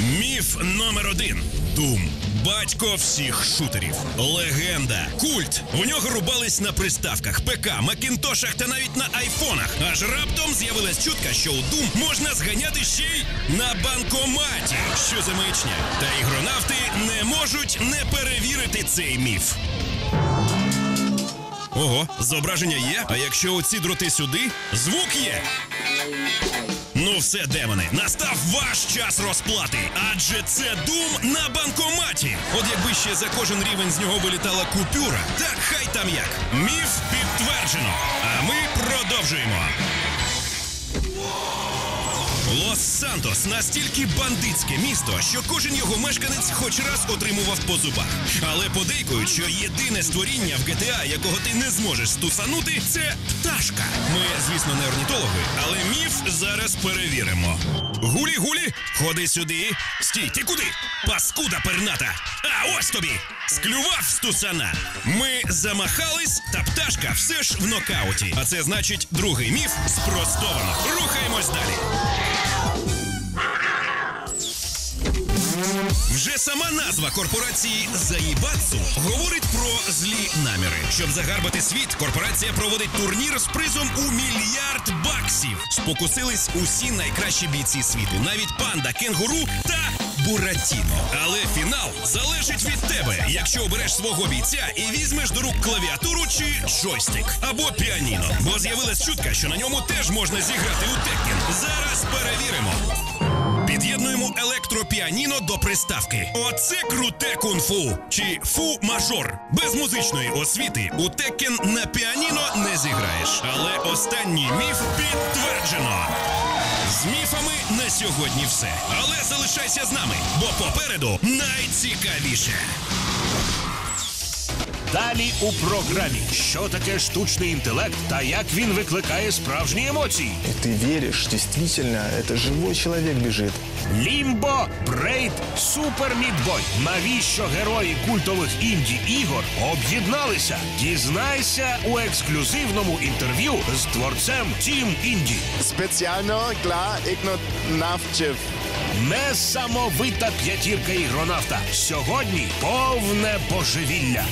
Міф номер один. Дум. Батько всіх шутерів. Легенда. Культ. У нього рубались на приставках, ПК, Макінтошах та навіть на айфонах. Аж раптом з'явилась чутка, що у Doom можна зганяти ще й на банкоматі. Що за маячня? Та ігронавти не можуть не перевірити цей міф. Ого, зображення є. А якщо оці дроти сюди, звук є. Все, демони, настав ваш час розплати, адже це дум на банкоматі. От якби ще за кожен рівень з нього вилітала купюра, так хай там як. Міф підтверджено. А ми продовжуємо. Лос-Сантос настільки бандитське місто, що кожен його мешканець хоч раз отримував по зубах. Але подейкують, що єдине створіння в GTA, якого ти не зможеш стусанути, це пташка. Ми, звісно, не орнітологи, але міф зараз перевіримо. Гулі-гулі, ходи сюди. Стій, ти куди? Паскуда перната. А ось тобі. Склював стусана. Ми замахались, та пташка все ж в нокауті. А це значить, другий міф спростовано. Рухаємось далі. Сама назва корпорації Заїбацу говорить про злі наміри. Щоб загарбати світ, корпорація проводить турнір з призом у мільярд баксів. Спокусились усі найкращі бійці світу, навіть панда, кенгуру та Буратіно. Але фінал залежить від тебе, якщо обереш свого бійця і візьмеш до рук клавіатуру чи джойстик або піаніно. Бо з'явилась чутка, що на ньому теж можна зіграти у Теккен. Зараз перевіримо. Електропіаніно до приставки. Оце круте кунг-фу чи фу-мажор. Без музичної освіти у Теkken на піаніно не зіграєш. Але останній міф підтверджено. З міфами на сьогодні все. Але залишайся з нами, бо попереду найцікавіше. Далі у програмі, що таке штучний інтелект та як він викликає справжні емоції. И ты веришь, действительно, это живой человек бежит. Лімбо, Брейд, Супер Мідбой. Навіщо герої культових інді ігор об'єдналися? Дізнайся у ексклюзивному інтерв'ю з творцем Тім Інді. Спеціально для ігнонавтів. Несамовита п'ятірка ігронавта. Сьогодні повне божевілля.